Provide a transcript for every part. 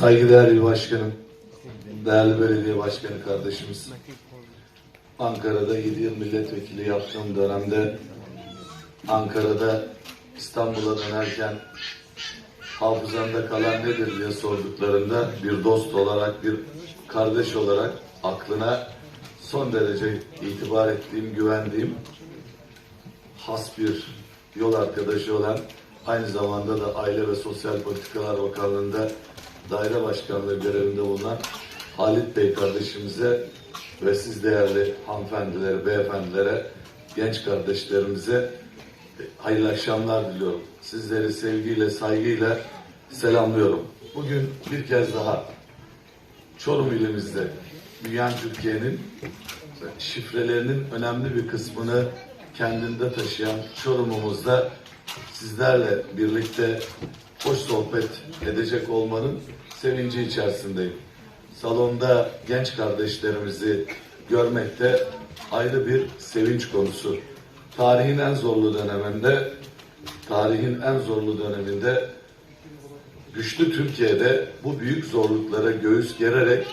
Saygıdeğer İl Başkanım, değerli belediye başkanı kardeşimiz, Ankara'da 7 yıl milletvekili yaptığım dönemde Ankara'da İstanbul'a dönerken hafızanda kalan nedir diye sorduklarında bir dost olarak, bir kardeş olarak aklına son derece itibar ettiğim, güvendiğim has bir yol arkadaşı olan aynı zamanda da Aile ve Sosyal Politikalar Bakanlığı'nda daire başkanlığı görevinde bulunan Halit Bey kardeşimize ve siz değerli hanımefendilere, beyefendilere, genç kardeşlerimize hayırlı akşamlar diliyorum. Sizleri sevgiyle, saygıyla selamlıyorum. Bugün bir kez daha Çorum ilimizde büyüyen Türkiye'nin şifrelerinin önemli bir kısmını kendinde taşıyan Çorum'umuzda sizlerle birlikte hoş sohbet edecek olmanın sevinci içerisindeyim. Salonda genç kardeşlerimizi görmekte ayrı bir sevinç konusu. Tarihin en zorlu döneminde, tarihin en zorlu döneminde güçlü Türkiye'de bu büyük zorluklara göğüs gererek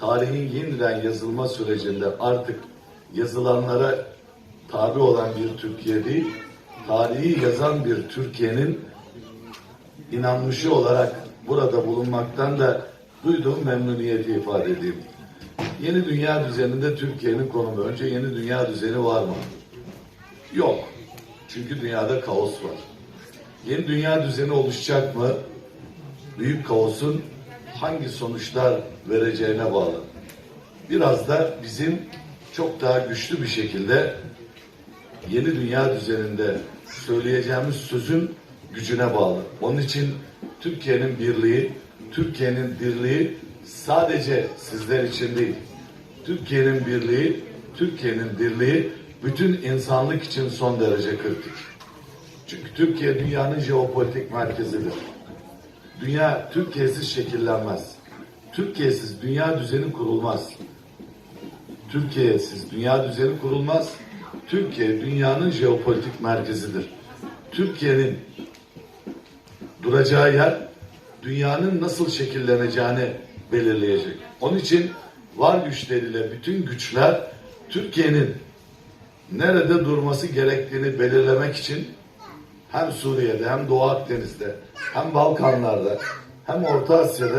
tarihin yeniden yazılma sürecinde artık yazılanlara tabi olan bir Türkiye değil, tarihi yazan bir Türkiye'nin inanmışı olarak burada bulunmaktan da duyduğum memnuniyeti ifade edeyim. Yeni dünya düzeninde Türkiye'nin konumu. Önce yeni dünya düzeni var mı? Yok. Çünkü dünyada kaos var. Yeni dünya düzeni oluşacak mı? Büyük kaosun hangi sonuçlar vereceğine bağlı. Biraz da bizim çok daha güçlü bir şekilde yeni dünya düzeninde söyleyeceğimiz sözün gücüne bağlı. Onun için Türkiye'nin birliği, Türkiye'nin dirliği sadece sizler için değil. Türkiye'nin birliği, Türkiye'nin dirliği bütün insanlık için son derece kritik. Çünkü Türkiye dünyanın jeopolitik merkezidir. Dünya Türkiye'siz şekillenmez. Türkiye'siz dünya düzeni kurulmaz. Türkiye'siz dünya düzeni kurulmaz. Türkiye dünyanın jeopolitik merkezidir. Türkiye'nin duracağı yer dünyanın nasıl şekilleneceğini belirleyecek. Onun için var güçleriyle bütün güçler Türkiye'nin nerede durması gerektiğini belirlemek için hem Suriye'de hem Doğu Akdeniz'de hem Balkanlar'da hem Orta Asya'da